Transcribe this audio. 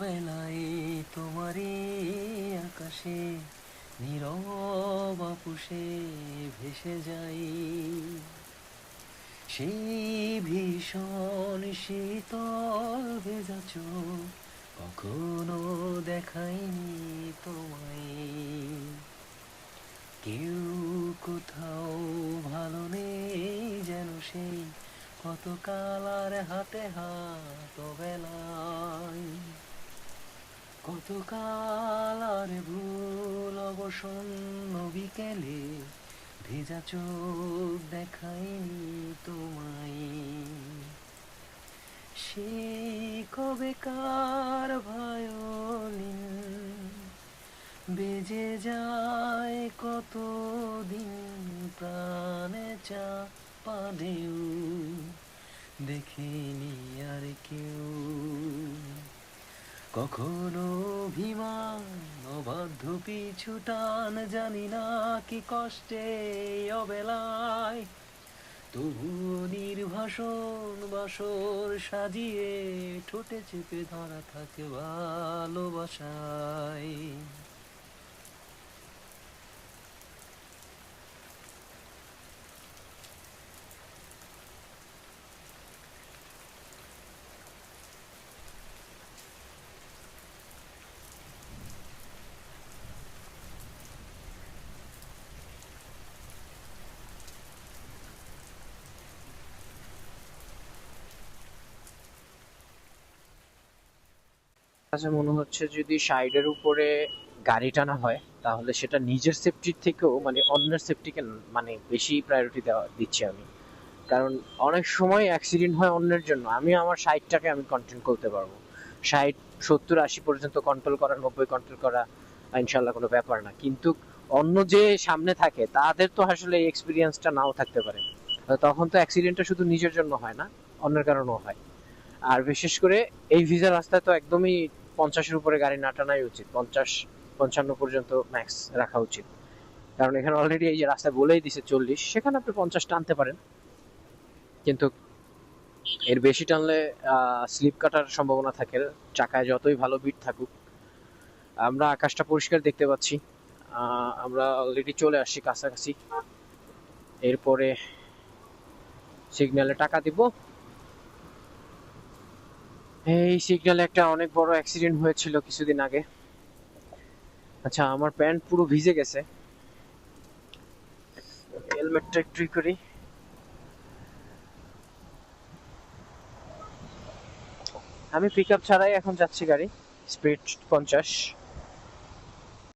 অবেলায় তোমারই আকাশে, নীরব আপুষে ভেসে যাই। সেই ভীষণ শীতল ভেজা চোখ কখনো দেখাইনি তোমায়। কেউ কোথাও ভালো নেই যেন সেই কত কালার হাতে হাত বেলায় কত কালার ভুল অবসন্ন বিকেলে ভেজা চোখ দেখায়নি তোমায়। সে কবে কার ভায়োলিন? বেজে যায় কত দিন প্রাণে চাপা ঢেউ। দেখিনি আর কেউ। কখনো অভিমান, অবাধ্য পিছু টান, জানি না কি কষ্টে অবেলায়। তবু নির্ভাসন বাসর সাজিয়ে, ঠোঁটে চেপে ধরা থাকে ভালোবাসায়। কাছে মনে হচ্ছে যদি সাইডের উপরে গাড়ি টানা হয়, তাহলে সেটা নিজের সেফটির থেকেও মানে অন্যের সেফটিকে মানে বেশি প্রায়োরিটি দেওয়া, দিচ্ছি আমি। কারণ অনেক সময় অ্যাক্সিডেন্ট হয় অন্যের জন্য। আমি আমার সাইডটাকে আমি কন্ট্রোল করতে পারব। ষাট, সত্তর, আশি পর্যন্ত কন্ট্রোল করা, নব্বই কন্ট্রোল করা ইনশাল্লাহ কোনো ব্যাপার না। কিন্তু অন্য যে সামনে থাকে, তাদের তো আসলে এই এক্সপিরিয়েন্সটা নাও থাকতে পারে। তখন তো অ্যাক্সিডেন্টটা শুধু নিজের জন্য হয় না, অন্যের কারণেও হয়। আর বিশেষ করে এই ভিজা রাস্তায় তো একদমই পঞ্চাশের উপরে গাড়ি না টানাই উচিত। পঞ্চাশ, পঞ্চান্ন পর্যন্ত ম্যাক্স রাখা উচিত। কারণ এখানে অলরেডি এই যে রাস্তায় বলেই দিছে চল্লিশ, সেখানে আপনি পঞ্চাশ টানতে পারেন। কিন্তু এর বেশি টানলে স্লিপ কাটার সম্ভাবনা থাকে। চাকায় যতই ভালো বিট থাকুক। আমরা আকাশটা পরিষ্কার দেখতে পাচ্ছি। আমরা অলরেডি চলে আসছি কাছাকাছি। এরপরে সিগন্যালে টাকা দিব। এই সিগন্যালে একটা অনেক বড় অ্যাক্সিডেন্ট হয়েছিল কিছুদিন আগে। আচ্ছা আমার প্যান্ট পুরো ভিজে গেছে। হেলমেটটা একটু করি। আমি পিক আপ ছাড়াই এখন যাচ্ছি গাড়ি স্পিড পঞ্চাশ।